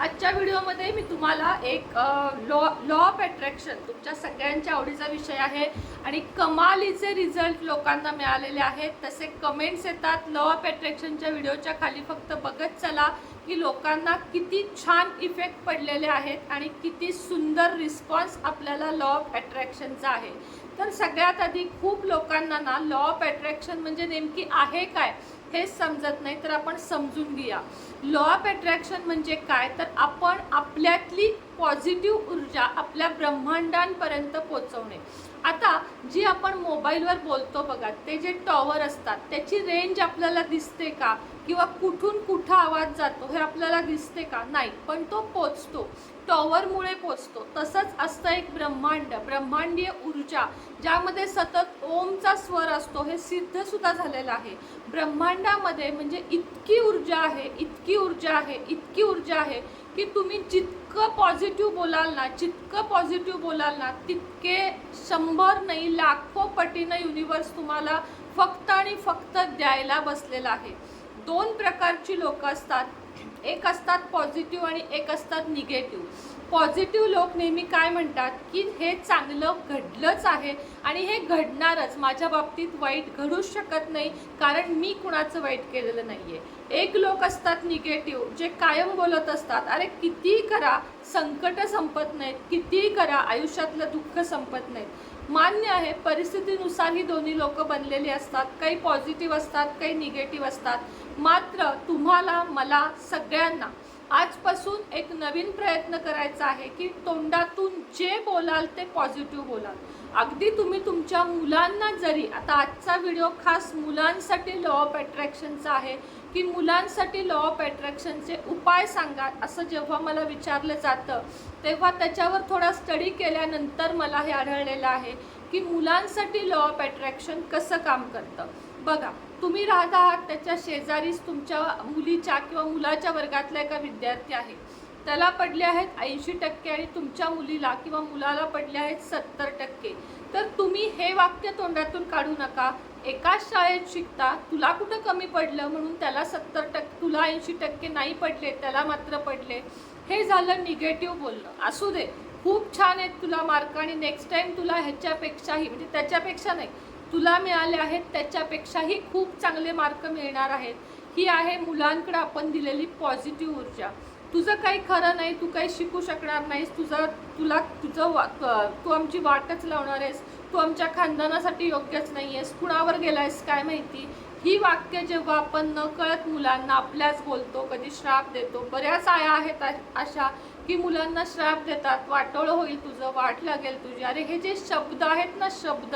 आजच्या व्हिडिओमध्ये मी तुम्हाला एक लॉ लॉ ऑफ अट्रॅक्शन तुमच्या सगळ्यांच्या आवडीचा विषय आहे आणि कमालीचे रिझल्ट लोकांना मिळालेले आहेत तसे कमेंट्स येतात लॉ ऑफ अट्रॅक्शनच्या व्हिडिओच्या खाली फक्त बघत चला की लोकांना किती छान इफेक्ट पडलेले आहेत आणि किती सुंदर रिस्पॉन्स आपल्याला लॉ ऑफ अट्रॅक्शनचा आहे. तर सगळ्यात आधी खूप लोकांना ना लॉ ऑफ अट्रॅक्शन म्हणजे नेमकी आहे काय? हेच समजत नाही तर आपण समजून घेऊया. लॉ ऑफ अट्रॅक्शन म्हणजे काय? तर आपण आपल्यातली पॉझिटिव्ह ऊर्जा आपल्या ब्रह्मांडांपर्यंत पोचवणे आता जी आपण मोबाईलवर बोलतो बघा ते जे टॉवर असतात त्याची रेंज आपल्याला दिसते का? किंवा कुठून कुठं आवाज जातो हे आपल्याला दिसते का? नाही पण तो पोचतो टॉवरमुळे पोचतो तसंच असतं एक ब्रह्मांड ब्रह्मांडीय ऊर्जा ज्यामध्ये सतत ओमचा स्वर असतो हे सिद्ध सुद्धा झालेलं आहे. ब्रह्मांडामध्ये म्हणजे इतकी ऊर्जा आहे इतकी ऊर्जा आहे इतकी ऊर्जा आहे की तुम्ही जितकं पॉझिटिव्ह बोलाल ना जितकं पॉझिटिव्ह बोलाल ना तितके शंभर नाही लाखो पटीनं युनिवर्स तुम्हाला फक्त आणि फक्त द्यायला बसलेला आहे. दोन प्रकारची लोक असतात. एक असतात पॉझिटिव्ह आणि एक असतात निगेटिव्ह पॉझिटिव्ह लोक नेहमी काय म्हणतात? की हे चांगलं घडलंच आहे आणि हे घडणारच. माझ्या बाबतीत वाईट घडूच शकत नाही कारण मी कुणाचं वाईट केलेलं नाही आहे एक लोक असतात निगेटिव्ह जे कायम बोलत असतात अरे कितीही करा संकट संपत नाहीत. कितीही करा आयुष्यातलं दुःख संपत नाहीत. मान्य आहे परिस्थितीनुसार ही दोन्ही लोक बनलेली असतात. काही पॉझिटिव्ह असतात काही निगेटिव्ह असतात. मात्र तुम्हाला मला सगळ्यांना आजपासून एक नवीन प्रयत्न करायचा आहे की तोंडातून जे बोलाल ते पॉझिटिव्ह बोलाल. अगदी तुम्ही तुमच्या मुलांना जरी आता आजचा व्हिडिओ खास मुलांसाठी लॉ ऑफ अट्रॅक्शनचा आहे की मुलांसाठी लॉ ऑफ अट्रॅक्शनचे उपाय सांगा असं जेव्हा मला विचारलं जातं तेव्हा त्याच्यावर थोडा स्टडी केल्यानंतर मला हे आढळलेलं आहे की मुलांसाठी लॉ ऑफ अट्रॅक्शन कसं काम करतं. बघा तुम्ही राहत आहात त्याच्या शेजारीच तुमच्या मुलीच्या किंवा मुलाच्या वर्गातला एका विद्यार्थी आहे. त्याला पडले आहेत ऐंशी टक्के आणि तुमच्या मुलीला किंवा मुलाला पडले आहेत सत्तर टक्के. तर तुम्ही हे वाक्य तोंडातून काढू नका. एकाच शाळेत शिकता तुला कुठं कमी पडलं म्हणून त्याला सत्तर टक्के तुला ऐंशी टक्के नाही पडले त्याला मात्र पडले. हे झालं निगेटिव्ह बोलणं. असू दे खूप छान आहेत तुला मार्क आणि नेक्स्ट टाईम तुला ह्याच्यापेक्षाही म्हणजे त्याच्यापेक्षा नाही तुला मिळाले आहेत त्याच्यापेक्षाही खूप चांगले मार्क मिळणार आहेत. ही आहे मुलांकडे आपण दिलेली पॉझिटिव्ह ऊर्जा. तुझं काही खरं नाही तू काही शिकू शकणार नाहीस तुझं तुला तुझं वा तू आमची वाटच लावणार आहेस तू आमच्या खानदानासाठी योग्यच नाही आहेस कुणावर गेलायस काय माहिती? ही वाक्य जेव्हा आपण न कळत मुलांना आपल्याच बोलतो कधी श्राप देतो बऱ्याच आया आहेत अशा की मुलांना श्राप देतात वाटोळं होईल तुझं वाट लागेल तुझी. अरे हे जे शब्द आहेत ना शब्द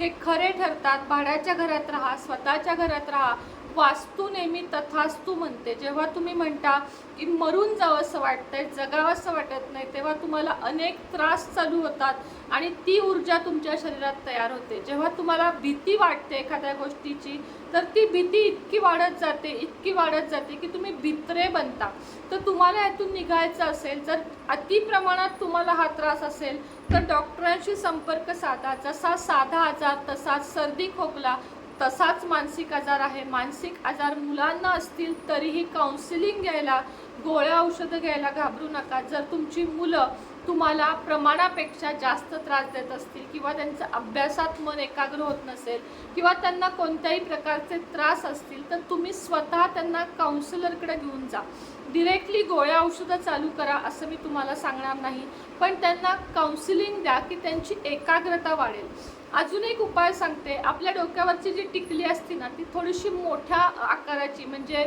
हे खरे ठरतात. भाड्याच्या घरात राहा स्वतःच्या घरात राहा. वास्तू नेहमी तथास्तू म्हणते. जेव्हा तुम्ही म्हणता की मरून जावं असं वाटतंय जगावं असं वाटत नाही तेव्हा तुम्हाला अनेक त्रास चालू होतात आणि ती ऊर्जा तुमच्या शरीरात तयार होते. जेव्हा तुम्हाला भीती वाटते एखाद्या गोष्टीची तर ती भीती इतकी वाढत जाते इतकी वाढत जाते की तुम्ही भित्रे बनता. तर तुम्हाला यातून निघायचं असेल जर अति प्रमाणात तुम्हाला हा त्रास असेल तर डॉक्टरांशी संपर्क साधा. जसा साधा आजार तसा सर्दी खोकला तसाच मानसिक आजार आहे. मानसिक आजार मुलांना असतील तरीही काउन्सिलिंग घ्यायला गोळ्या औषधं घ्यायला घाबरू नका. जर तुमची मुलं तुम्हाला प्रमाणापेक्षा जास्त त्रास देत असतील किंवा त्यांचं अभ्यासात मन एकाग्र होत नसेल किंवा त्यांना कोणत्याही प्रकारचे त्रास असतील तर तुम्ही स्वतः त्यांना काउन्सिलरकडे घेऊन जा. डिरेक्टली गोळ्या औषधं चालू करा असं मी तुम्हाला सांगणार नाही. पण त्यांना काउन्सिलिंग द्या की त्यांची एकाग्रता वाढेल. अजून एक उपाय सांगते. आपल्या डोक्यावरची जी टिकली असते ना ती थोडीशी मोठ्या आकाराची म्हणजे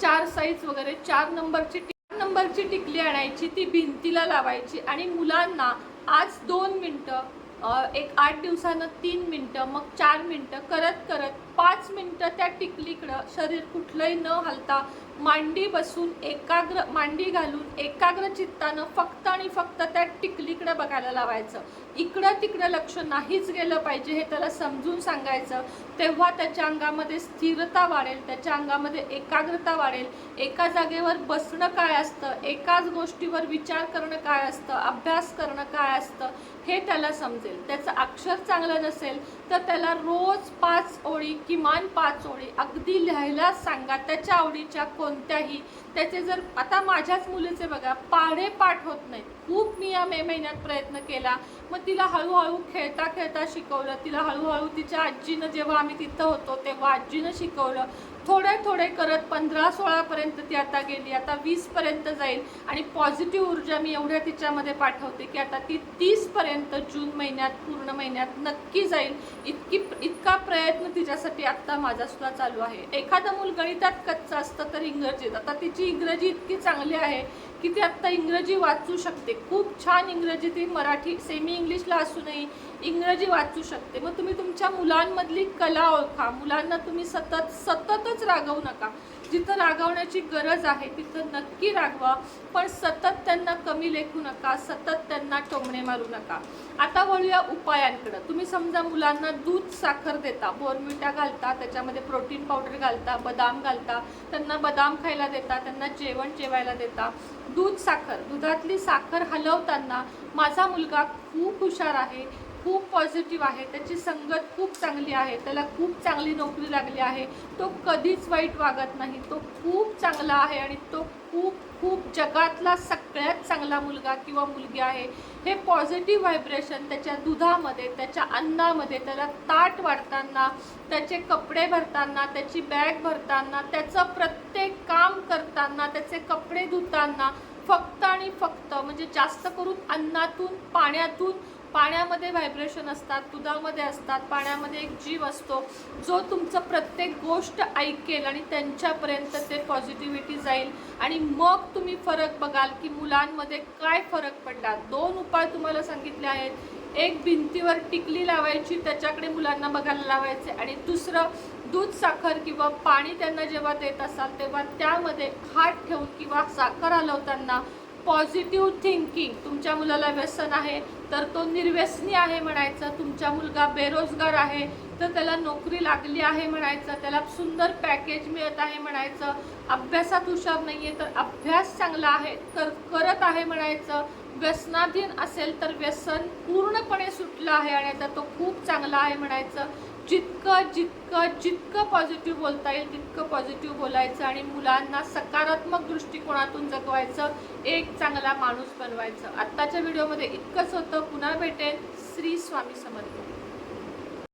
चार साईज वगैरे चार नंबरची चार नंबरची टिकली आणायची ती भिंतीला लावायची आणि मुलांना आज दोन मिनटं एक आठ दिवसानं तीन मिनटं मग चार मिनटं करत करत पाच मिनटं त्या टिकलीकडं शरीर कुठलंही न हलता मांडी बसून एकाग्र मांडी घालून एकाग्र चित्तानं फक्त आणि फक्त त्या टिकलीकडे बघायला लावायचं. इकडं तिकडं लक्ष नाहीच गेलं पाहिजे हे त्याला समजून सांगायचं. तेव्हा त्याच्या अंगामध्ये स्थिरता वाढेल त्याच्या अंगामध्ये एकाग्रता वाढेल. एका जागेवर बसणं काय असतं? एकाच गोष्टीवर विचार करणं काय असतं? अभ्यास करणं काय असतं? हे त्याला समजेल. त्याचं अक्षर चांगलं नसेल तर त्याला रोज पाच ओळी किमान पाच ओळी अगदी लिहायला सांगा. त्याच्या आवडीच्या को कोणत्याही. त्याचे जर आता माझ्याच मुलीचे बघा पाढे पाठ होत नाहीत. खूप मी या मे महिन्यात प्रयत्न केला. मग तिला हळूहळू खेळता खेळता शिकवलं. तिला हळूहळू तिच्या आजीनं जेव्हा आम्ही तिथं होतो तेव्हा आजीनं शिकवलं. थोडे थोडे करत पंधरा सोळापर्यंत ती आता गेली. आता वीसपर्यंत जाईल. आणि पॉझिटिव्ह ऊर्जा मी एवढ्या तिच्यामध्ये पाठवते की आता ती तीसपर्यंत जून महिन्यात पूर्ण महिन्यात नक्की जाईल. इतकी इतका प्रयत्न तिच्यासाठी आत्ता माझा सुद्धा चालू आहे. एखादं मूल गणितात कच्चं असतं तर इंग्रजीत. आता तिची इंग्रजी इतकी चांगली आहे की ती आत्ता इंग्रजी वाचू शकते. खूप छान इंग्रजी ती मराठी सेमी इंग्लिशला असूनही इंग्रजी वाचू शकते. मग तुम्ही तुमच्या मुलांमधली कला ओळखा. मुलांना तुम्ही सतत सततच रागवू नका. जिथं रागवण्याची गरज आहे तिथं नक्की रागवा. पण सतत त्यांना कमी लेखू नका सतत त्यांना टोमणे मारू नका. आता वळूया उपायांकडं. तुम्ही समजा मुलांना दूध साखर देता बोरमिटा घालता त्याच्यामध्ये प्रोटीन पावडर घालता बदाम घालता त्यांना बदाम खायला देता त्यांना जेवण जेवायला देता. दूध साखर. दुधातली साखर हलवताना माझा मुलगा खूप हुशार आहे. खूप पॉझिटिव्ह आहे. त्याची संगत खूप चांगली आहे. त्याला खूप चांगली नोकरी लागली आहे. तो कधीच वाईट वागत नाही. तो खूप चांगला आहे आणि तो खूप खूप जगातला सगळ्यात चांगला मुलगा किंवा मुलगी आहे. हे पॉझिटिव्ह व्हायब्रेशन त्याच्या दुधामध्ये त्याच्या अन्नामध्ये त्याला ताट वाढताना त्याचे कपडे भरताना त्याची बॅग भरताना त्याचं प्रत्येक काम करताना त्याचे कपडे धुताना फक्त आणि फक्त म्हणजे जास्त करून अन्नातून पाण्यातून पाण्यामध्ये व्हायब्रेशन असतात दुधामध्ये असतात पाण्यामध्ये एक जीव असतो जो तुमचं प्रत्येक गोष्ट ऐकेल आणि त्यांच्यापर्यंत ते पॉझिटिव्हिटी जाईल. आणि मग तुम्ही फरक बघाल की मुलांमध्ये काय फरक पडला. दोन उपाय तुम्हाला सांगितले आहेत. एक भिंतीवर टिकली लावायची त्याच्याकडे मुलांना बघायला लावायचे. आणि दुसरं दूध साखर किंवा पाणी त्यांना जेव्हा देत असाल तेव्हा त्यामध्ये हात ठेवून किंवा साखर हलवताना पॉझिटिव्ह थिंकिंग तुमच्या मुलाला व्यसन आहे. तर तो निर्व्यसनी आहे म्हणायचं. तुमचा मुलगा बेरोजगार आहे. तर त्याला नोकरी लागली आहे म्हणायचं त्याला सुंदर पॅकेज मिळत आहे म्हणायचं अभ्यासात हुशार नाही आहे तर अभ्यास चांगला आहे कर करत आहे म्हणायचं व्यसनाधीन असेल तर व्यसन पूर्णपणे सुटलं आहे आणि आता तो खूप चांगला आहे म्हणायचं. जितकं जितकं जितकं पॉझिटिव्ह बोलता येईल तितकं पॉझिटिव्ह बोलायचं आणि मुलांना सकारात्मक दृष्टिकोनातून जगवायचं एक चांगला माणूस बनवायचं. आत्ताच्या व्हिडिओमध्ये इतकंच होतं. पुन्हा भेटेल श्री स्वामी समर्थ.